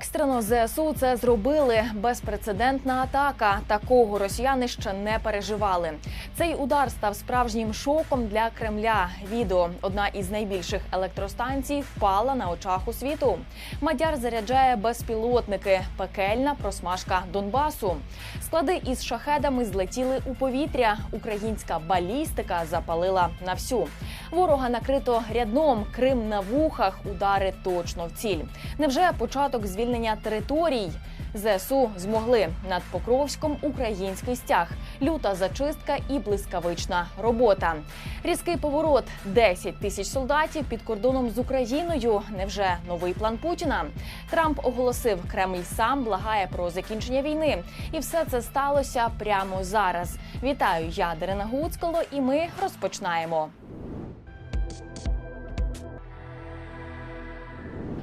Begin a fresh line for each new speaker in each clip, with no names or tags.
Екстрено ЗСУ це зробили. Безпрецедентна атака. Такого росіяни ще не переживали. Цей удар став справжнім шоком для Кремля. Відео одна із найбільших електростанцій впала на очах у світу. Мадяр заряджає безпілотники. Пекельна просмажка Донбасу. Склади із шахедами злетіли у повітря. Українська балістика запалила на всю. Ворога накрито рядном. Крим на вухах. Удари точно в ціль. Невже початок звільнення територій? ЗСУ змогли над Покровськом український стяг, люта зачистка і блискавична робота. Різкий поворот 10 тисяч солдатів під кордоном з Україною. Невже новий план Путіна? Трамп оголосив, Кремль сам благає про закінчення війни, і все це сталося прямо зараз. Вітаю, я Дарина Гуцкало, і ми розпочинаємо.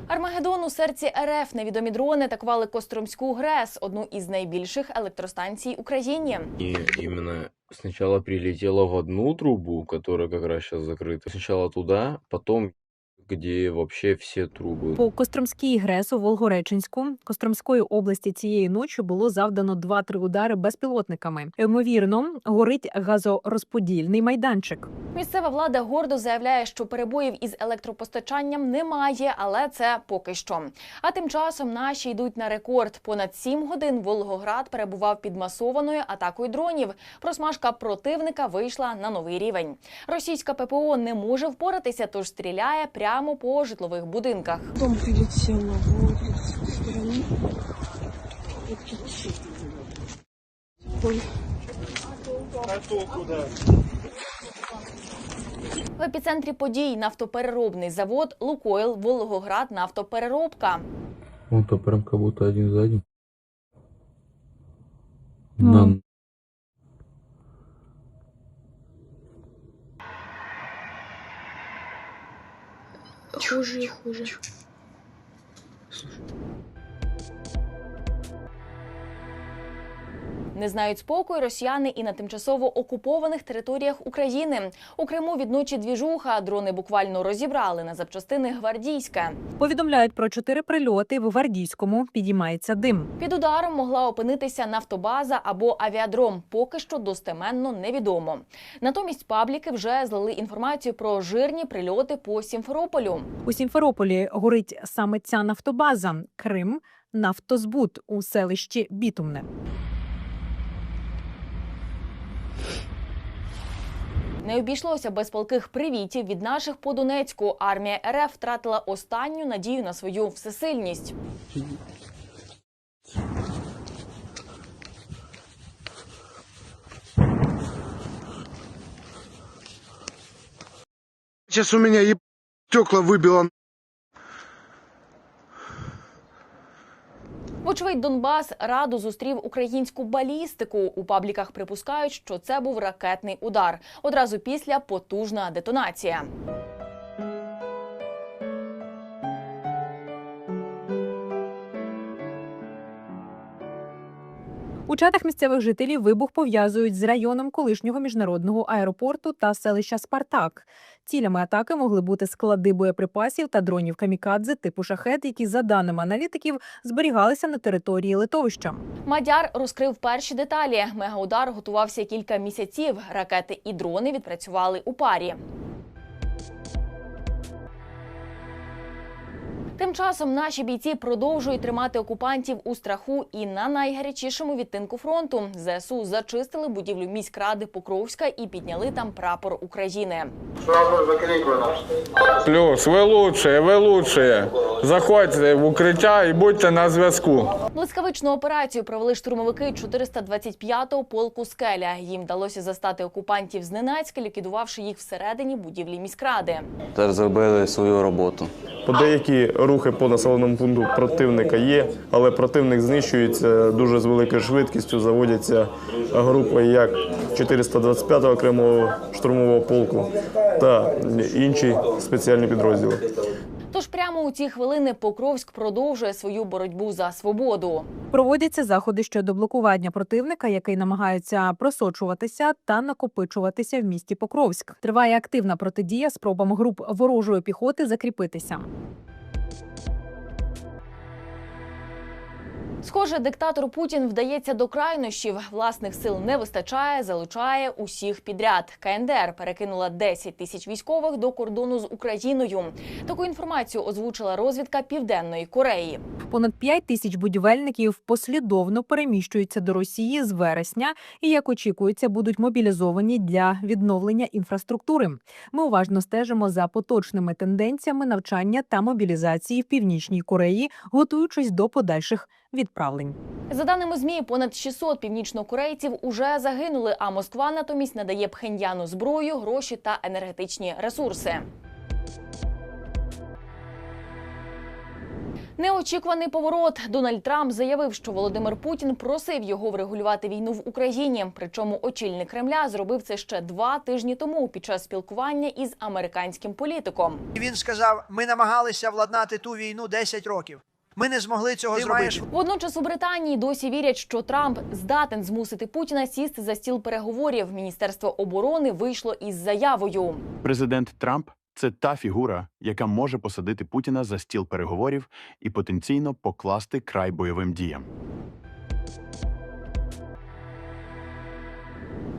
Армагеддон у серці РФ невідомі дрони атакували Костромську ГРЕС, одну із найбільших електростанцій Україні.
І іменно спочатку прилетіло в одну трубу, яка якраз зараз закрита. Спочатку Сначала потім где вообще все трубы.
По Костромській ГРЕС у Волгореченську Костромської області цієї ночі було завдано 2-3 удари безпілотниками. Ймовірно, горить газорозподільний майданчик.
Місцева влада гордо заявляє, що перебоїв із електропостачанням немає, але це поки що. А тим часом наші йдуть на рекорд. Понад 7 годин Волгоград перебував під масованою атакою дронів. Просмажка противника вийшла на новий рівень. Російська ППО не може впоратися, тож стріляє прямо по житлових будинках.
Дом прилетел на
В епіцентрі подій нафтопереробний завод Лукойл Волгоград нафтопереробка.
Он то прям как будто один за один.
Ну.
Хуже и хуже.
Не знають спокою росіяни і на тимчасово окупованих територіях України. У Криму відночі двіжуха дрони буквально розібрали на запчастини гвардійське.
Повідомляють про чотири прильоти в Гвардійському. Підіймається дим.
Під ударом могла опинитися нафтобаза або авіадром. Поки що достеменно невідомо. Натомість пабліки вже злили інформацію про жирні прильоти по Сімферополю.
У Сімферополі горить саме ця нафтобаза Крим. Нафтозбут у селищі Бітумне.
Не обійшлося без палких привітів від наших по Донецьку. Армія РФ втратила останню надію на свою всесильність.
Сейчас у меня еб... стекла выбило.
Вочевидь, Донбас радо зустрів українську балістику. У пабліках припускають, що це був ракетний удар. Одразу після потужна детонація.
У чатах місцевих жителів вибух пов'язують з районом колишнього міжнародного аеропорту та селища Спартак. Цілями атаки могли бути склади боєприпасів та дронів камікадзе типу шахет, які, за даними аналітиків, зберігалися на території литовища.
Мадяр розкрив перші деталі. Мегаудар готувався кілька місяців. Ракети і дрони відпрацювали у парі. Тим часом наші бійці продовжують тримати окупантів у страху і на найгарячішому відтинку фронту ЗСУ зачистили будівлю міськради Покровська і підняли там прапор України.
Плюс, ви лучшие, ви лучшие. Заходьте в укриття і будьте на зв'язку.
Блискавичну операцію провели штурмовики 425-го полку Скеля. Їм вдалося застати окупантів зненацька, ліквідувавши їх всередині будівлі міськради.
Теж зробили свою роботу.
По деякі рухи по населеному пункту противника є, але противник знищується дуже з великою швидкістю. Заводяться групи як 425-го окремого штурмового полку та інші спеціальні підрозділи.
Тож прямо у ці хвилини Покровськ продовжує свою боротьбу за свободу.
Проводяться заходи щодо блокування противника, який намагається просочуватися та накопичуватися в місті Покровськ. Триває активна протидія спробам груп ворожої піхоти закріпитися. Thank you.
Схоже, диктатор Путін вдається до крайнощів. Власних сил не вистачає, залучає усіх підряд. КНДР перекинула 10 тисяч військових до кордону з Україною. Таку інформацію озвучила розвідка Південної Кореї.
Понад 5 тисяч будівельників послідовно переміщуються до Росії з вересня і, як очікується, будуть мобілізовані для відновлення інфраструктури. Ми уважно стежимо за поточними тенденціями навчання та мобілізації в північній Кореї, готуючись до подальших відправлень.
За даними змі, понад 600 північнокорейців уже загинули. А Москва натомість надає Пхеньяну зброю, гроші та енергетичні ресурси. Неочікуваний поворот. Дональд Трамп заявив, що Володимир Путін просив його врегулювати війну в Україні. Причому очільник Кремля зробив це ще два тижні тому під час спілкування із американським політиком.
Він сказав: ми намагалися владнати ту війну 10 років. Ми не змогли цього зробити.
Водночас у Британії досі вірять, що Трамп здатен змусити Путіна сісти за стіл переговорів. Міністерство оборони вийшло із заявою.
Президент Трамп це та фігура, яка може посадити Путіна за стіл переговорів і потенційно покласти край бойовим діям.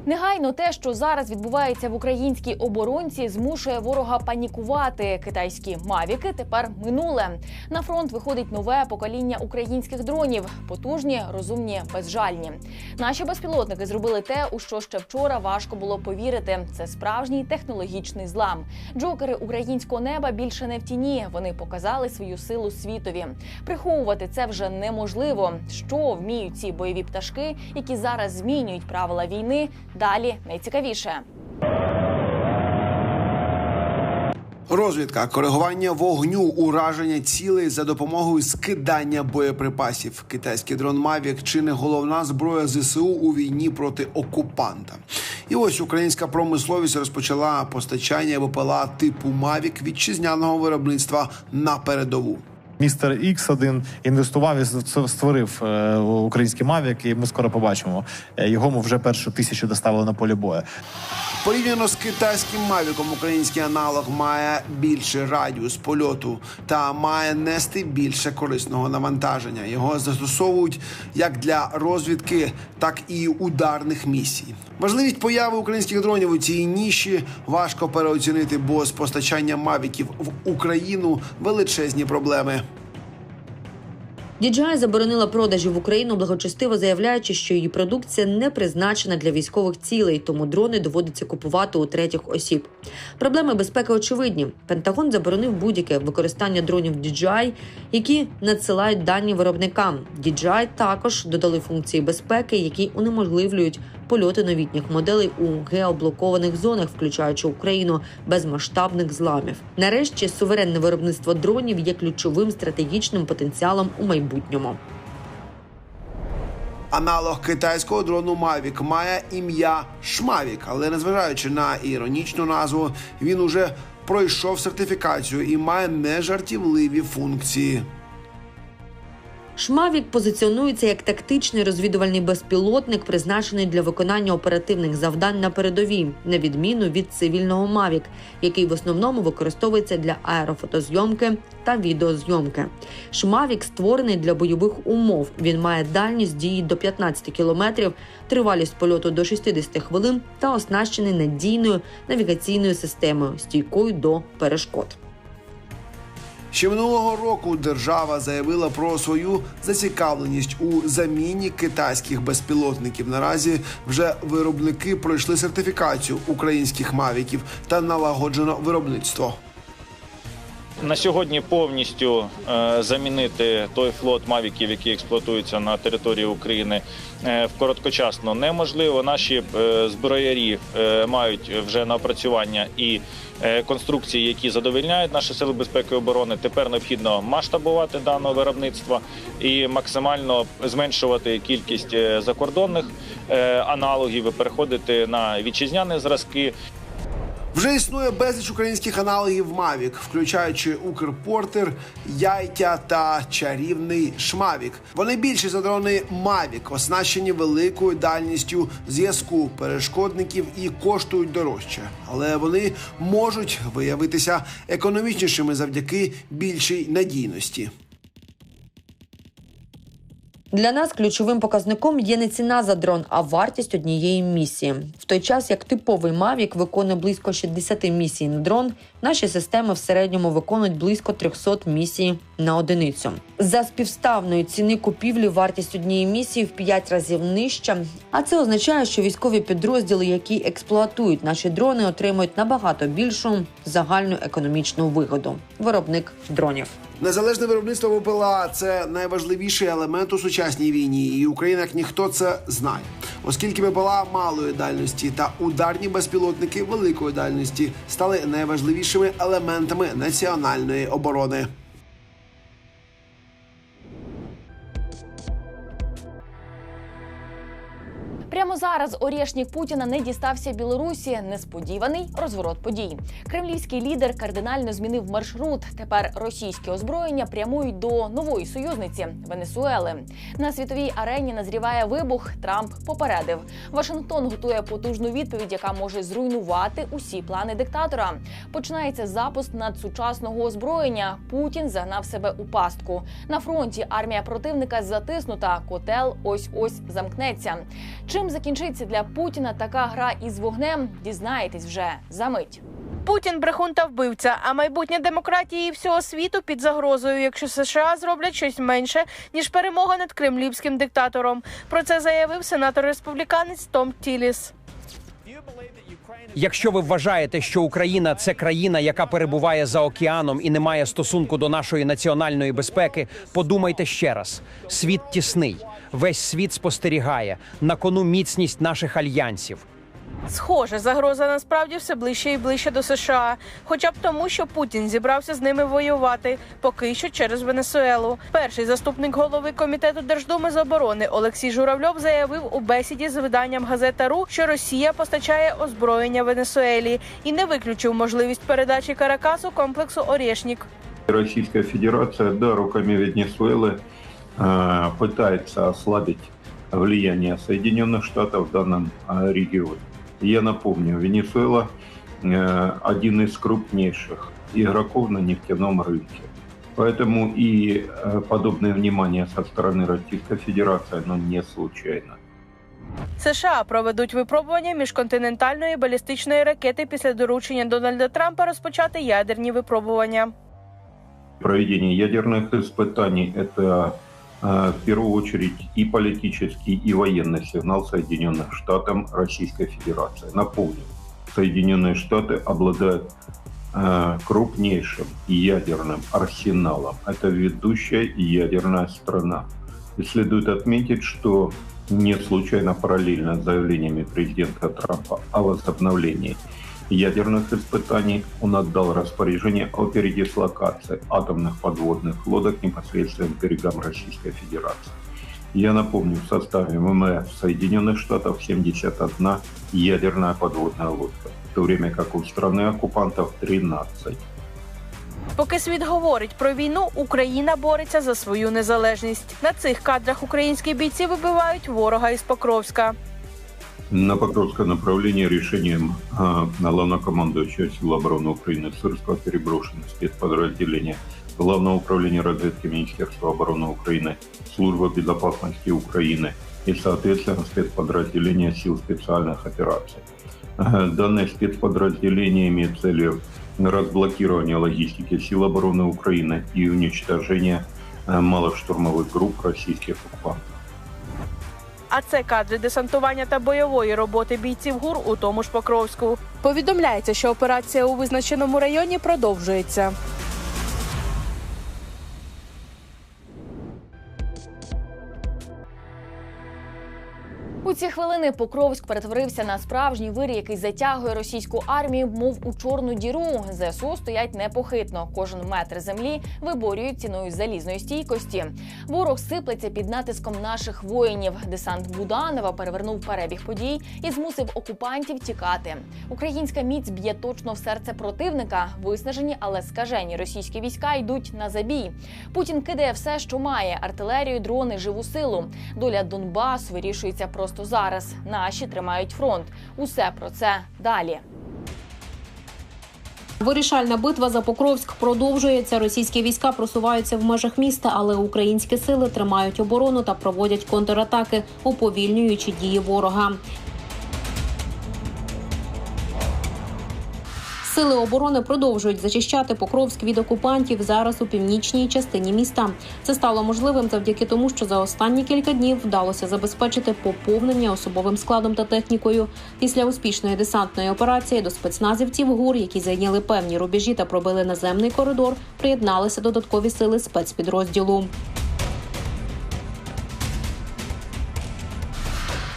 Негайно те, що зараз відбувається в українській оборонці, змушує ворога панікувати. Китайські мавіки тепер минуле. На фронт виходить нове покоління українських дронів, потужні, розумні, безжальні. Наші безпілотники зробили те, у що ще вчора важко було повірити. Це справжній технологічний злам. Джокери українського неба більше не в тіні. Вони показали свою силу світові. Приховувати це вже неможливо. Що вміють ці бойові пташки, які зараз змінюють правила війни. Далі найцікавіше.
Розвідка, коригування вогню, ураження цілей за допомогою скидання боєприпасів. Китайський дрон Мавік чи не головна зброя ЗСУ у війні проти окупанта. І ось українська промисловість розпочала постачання БПЛА типу Мавік вітчизняного виробництва на передову.
Містер X один інвестував і ст- створив е, український Мавік, і ми скоро побачимо. Е, Його ми вже першу тисячу доставили на полі бою.
Порівняно з китайським мавіком, український аналог має більший радіус польоту та має нести більше корисного навантаження. Його застосовують як для розвідки, так і ударних місій. Важливість появи українських дронів у цій ніші важко переоцінити, бо з постачанням мавіків в Україну величезні проблеми.
DJI заборонила продажі в Україну, благочестиво заявляючи, що її продукція не призначена для військових цілей, тому дрони доводиться купувати у третіх осіб. Проблеми безпеки очевидні. Пентагон заборонив будь-яке використання дронів DJI, які надсилають дані виробникам. DJI також додали функції безпеки, які унеможливлюють польоти новітніх моделей у геоблокованих зонах, включаючи Україну без масштабних зламів. Нарешті суверенне виробництво дронів є ключовим стратегічним потенціалом у майбутньому.
Аналог китайського дрону Mavic має ім'я Шмавік, але незважаючи на іронічну назву, він уже пройшов сертифікацію і має нежартівливі функції.
Шмавік позиціонується як тактичний розвідувальний безпілотник, призначений для виконання оперативних завдань на передовій, на відміну від цивільного Мавік, який в основному використовується для аерофотозйомки та відеозйомки. Шмавік створений для бойових умов. Він має дальність дії до 15 кілометрів, тривалість польоту до 60 хвилин та оснащений надійною навігаційною системою, стійкою до перешкод.
Ще минулого року держава заявила про свою зацікавленість у заміні китайських безпілотників. Наразі вже виробники пройшли сертифікацію українських мавіків та налагоджено виробництво.
На сьогодні повністю е, замінити той флот мавіків, який експлуатується на території України, е, в короткочасно неможливо. Наші е, зброярі мають вже напрацювання і конструкції, які задовольняють наші сили безпеки і оборони. Тепер необхідно масштабувати дане виробництво і максимально зменшувати кількість закордонних аналогів і переходити на вітчизняні зразки.
Вже існує безліч українських аналогів Mavic, включаючи Укрпортер, Яйтя та чарівний Шмавік. Вони більші за дрони Mavic, оснащені великою дальністю зв'язку перешкодників і коштують дорожче, але вони можуть виявитися економічнішими завдяки більшій надійності.
Для нас ключовим показником є не ціна за дрон, а вартість однієї місії. В той час як типовий Mavic виконує близько 60 місій на дрон, наші системи в середньому виконують близько 300 місій на одиницю. За співставної ціни купівлі вартість однієї місії в 5 разів нижча. А це означає, що військові підрозділи, які експлуатують наші дрони, отримують набагато більшу загальну економічну вигоду. Виробник дронів.
Незалежне виробництво ВПЛА це найважливіший елемент у сучасній війні, і Україна як ніхто це знає, оскільки ВПЛА малої дальності та ударні безпілотники великої дальності стали найважливішими елементами національної оборони.
Прямо зараз Орєшнік Путіна не дістався Білорусі. Несподіваний розворот подій. Кремлівський лідер кардинально змінив маршрут. Тепер російське озброєння прямують до нової союзниці Венесуели. На світовій арені назріває вибух. Трамп попередив. Вашингтон готує потужну відповідь, яка може зруйнувати усі плани диктатора. Починається запуск надсучасного озброєння. Путін загнав себе у пастку. На фронті армія противника затиснута. Котел ось ось замкнеться. Чим закінчиться для Путіна така гра із вогнем? Дізнаєтесь вже за мить.
Путін брехун та вбивця, а майбутнє демократії всього світу під загрозою, якщо США зроблять щось менше ніж перемога над кремлівським диктатором. Про це заявив сенатор республіканець Том Тіліс.
Якщо ви вважаєте, що Україна це країна, яка перебуває за океаном і не має стосунку до нашої національної безпеки, подумайте ще раз: світ тісний, весь світ спостерігає. На кону міцність наших альянсів.
Схоже, загроза насправді все ближче і ближче до США, хоча б тому, що Путін зібрався з ними воювати, поки що через Венесуелу. Перший заступник голови комітету Держдуми з оборони Олексій Журавльов заявив у бесіді з виданням газета РУ, що Росія постачає озброєння Венесуелі і не виключив можливість передачі Каракасу комплексу Орєшнік.
Российская Федерация, да, руками Венесуэлы э, пытается ослабить влияние Соединенных Штатов в данном э, регионе. Я напомню, Венесуэла э, один из крупнейших игроков на нефтяном рынке. Поэтому и э, подобное внимание со стороны Российской Федерации, оно не случайно.
США проведуть випробування міжконтинентальної балістичної ракети після доручення Дональда Трампа розпочати ядерні випробування.
Проведение ядерных испытаний – это э, в первую очередь и политический, и военный сигнал Соединенных Штатам Российской Федерации. Напомню, Соединенные Штаты обладают э, крупнейшим ядерным арсеналом. Это ведущая ядерная страна. И следует отметить, что не случайно параллельно с заявлениями президента Трампа о возобновлении ядерных испытаний он отдал распоряжение о передислокации атомных подводных лодок непосредственно к берегам Российской Федерации. Я напомню, в составе ВМФ Соединенных Штатов 71 ядерная подводная лодка, в то время как у страны оккупантов 13.
Поки світ говорить про війну, Україна бореться за свою незалежність. На цих кадрах українські бійці вибивають ворога із Покровська.
На Покровское направление решением э, главнокомандующего сил обороны Украины Сырского переброшены спецподразделения Главного управления разведки Министерства обороны Украины, Служба безопасности Украины и, соответственно, спецподразделения сил специальных операций. Э, Данное спецподразделение имеет целью разблокирование логистики сил обороны Украины и уничтожение э, малых штурмовых групп российских оккупантов.
А це кадри десантування та бойової роботи бійців ГУР у тому ж Покровську. Повідомляється, що операція у визначеному районі продовжується.
Ці хвилини Покровськ перетворився на справжній вир, який затягує російську армію, мов у чорну діру. ЗСУ стоять непохитно. Кожен метр землі виборюють ціною залізної стійкості. Ворог сиплеться під натиском наших воїнів. Десант Буданова перевернув перебіг подій і змусив окупантів тікати. Українська міць б'є точно в серце противника. Виснажені, але скажені російські війська йдуть на забій. Путін кидає все, що має: артилерію, дрони, живу силу. Доля Донбасу вирішується просто зараз. Наші тримають фронт. Усе про це далі.
Вирішальна битва за Покровськ продовжується. Російські війська просуваються в межах міста, але українські сили тримають оборону та проводять контратаки, уповільнюючи дії ворога. Сили оборони продовжують зачищати Покровськ від окупантів зараз у північній частині міста. Це стало можливим завдяки тому, що за останні кілька днів вдалося забезпечити поповнення особовим складом та технікою. Після успішної десантної операції до спецназівців ГУР, які зайняли певні рубежі та пробили наземний коридор, приєдналися додаткові сили спецпідрозділу.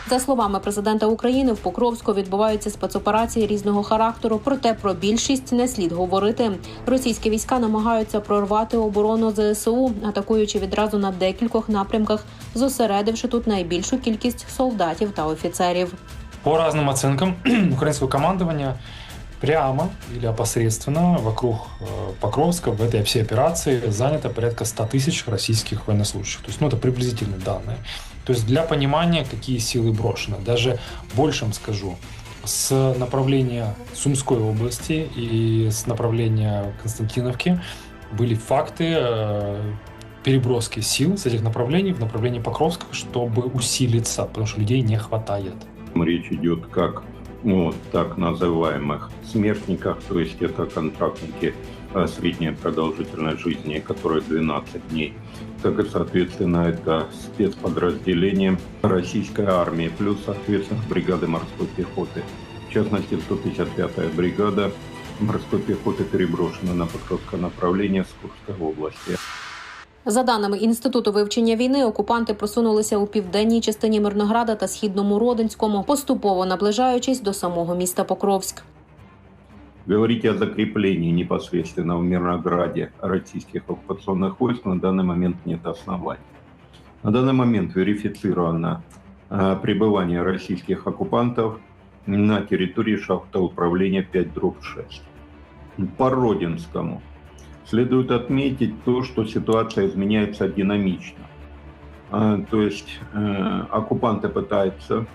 За словами президента України, в Покровську відбуваються спецоперації різного характеру. Проте про більшість не слід говорити. Російські війська намагаються прорвати оборону ЗСУ, атакуючи відразу на декількох напрямках, зосередивши тут найбільшу кількість солдатів та офіцерів.
По разным оценкам украинского командования прямо или опосредственно вокруг э, Покровска в этой всей операции занято порядка 100 тысяч российских военнослужащих. То есть, ну, это приблизительные данные. То есть для понимания, какие силы брошены. Даже больше вам скажу, с направления Сумской области и с направления Константиновки были факты э, переброски сил с этих направлений в направление Покровска, чтобы усилиться, потому что людей не хватает.
Речь идет как ну, так называемых смертниках, то есть это контрактники средняя продолжительность жизни, которая 12 дней, так и, соответственно, это спецподразделения российской армии, плюс, соответственно, бригады морской пехоты. В частности, 155-я бригада морской пехоты переброшена на Покровское направление с Курской области.
За даними інституту вивчення війни, окупанти просунулися у південній частині Мирнограда та східному Родинському, поступово наближаючись до самого міста Покровськ.
Говорить о закреплении непосредственно в Мирнограде российских оккупационных войск на данный момент нет оснований. На данный момент верифицировано э, пребывание российских оккупантов на территории шахта управления 5 дробь 6. По Родинскому следует отметить то, что ситуация изменяется динамично. А, То есть э, оккупанты пытаются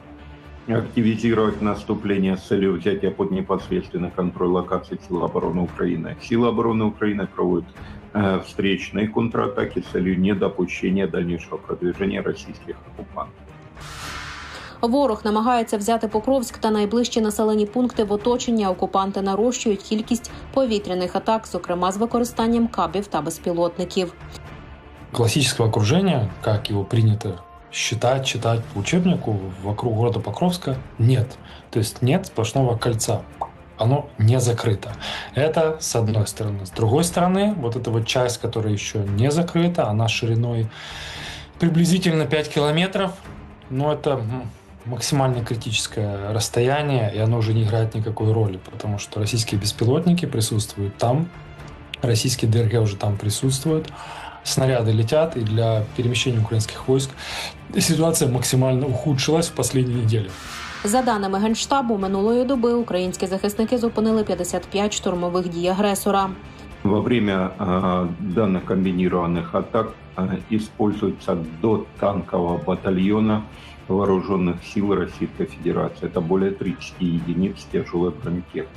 активизировать наступление с целью взятия под непосредственный контроль локаций сил обороны Украины. Силы обороны Украины проводят э, встречные контратаки с целью недопущения дальнейшего продвижения российских оккупантов.
Ворог намагається взяти Покровськ та найближчі населені пункти в оточенні. Окупанти нарощують кількість повітряних атак, зокрема з використанням кабів та безпілотників.
Классического окружения, как его принято Считать, читать по учебнику вокруг города Покровска, нет. То есть нет сплошного кольца. Оно не закрыто. Это с одной стороны. С другой стороны, вот эта вот часть, которая еще не закрыта, она шириной приблизительно 5 километров. Но это максимально критическое расстояние, и оно уже не играет никакой роли, потому что российские беспилотники присутствуют там, российские ДРГ уже там присутствуют, снаряды летят, и для перемещения украинских войск ситуация максимально ухудшилась в последние недели.
За даними генштабу, минулої доби українські захисники зупинили 55 штурмових дій агресора.
Во время э, данных комбинированных атак э, используется до танкового батальона вооруженных сил Российской Федерации. Это более 30 единиц тяжелой бронетехники.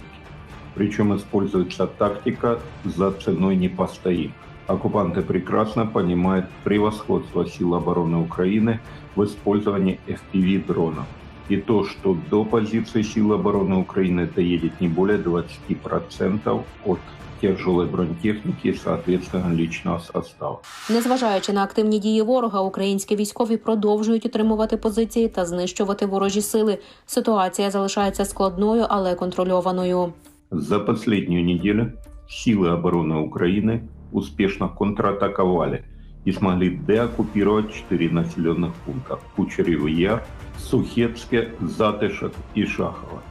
Причем используется тактика «за ценой не постоим». Оккупанты прекрасно понимают превосходство сил обороны Украины в использовании FPV-дронов. И то, что до позиции сил обороны Украины доедет не более 20% от тяжелой бронетехники и, соответственно, личного состава.
Незважаючи на активні дії ворога, українські військові продовжують утримувати позиції та знищувати ворожі сили. Ситуація залишається складною, але контрольованою.
За последнюю неделю силы обороны Украины успешно контратаковали и смогли деоккупировать четыре населенных пункта – Кучеревый Яр, Сухецке, Затышек и Шахово.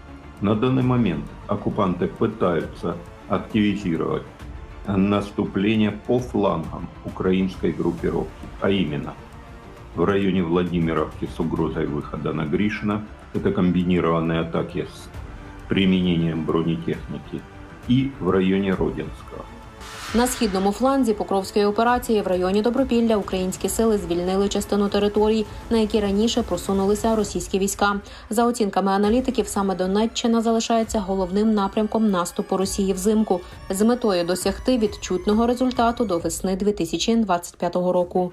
На данный момент оккупанты пытаются активизировать наступление по флангам украинской группировки, а именно в районе Владимировки с угрозой выхода на Гришина, это комбинированные атаки с применением бронетехники, и в районе Родинского.
На східному фланзі Покровської операції в районі Добропілля українські сили звільнили частину територій, на які раніше просунулися російські війська. За оцінками аналітиків, саме Донеччина залишається головним напрямком наступу Росії взимку з метою досягти відчутного результату до весни 2025 року.